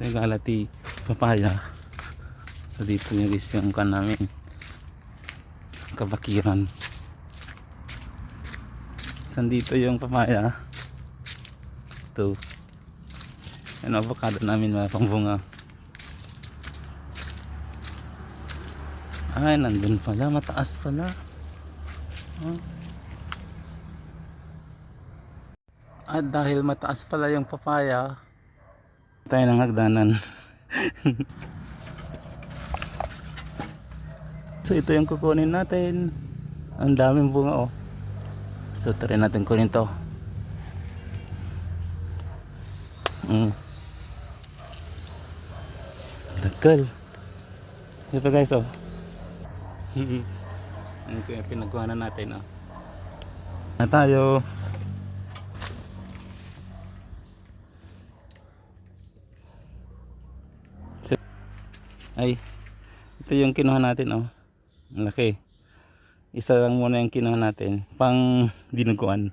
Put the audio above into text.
Ito yung galati papaya. So dito yung is yung kan namin. Kabakiran. Saan dito yung papaya? Ito. Yung avocado namin mga bunga. Ay, nandun pala. Mataas pala. Oh. At dahil mataas pala yung papaya, tayo ng hagdanan. so ito yung kukunin natin. Ang daming bunga oh. So try natin kunin to. Mm. Tagal. Ito guys oh. Ano pinagawa na natin oh. Na tayo. Ay, ito yung kinuha natin oh. Ang laki. Isa lang muna yung kinuha natin. Pang dinuguan.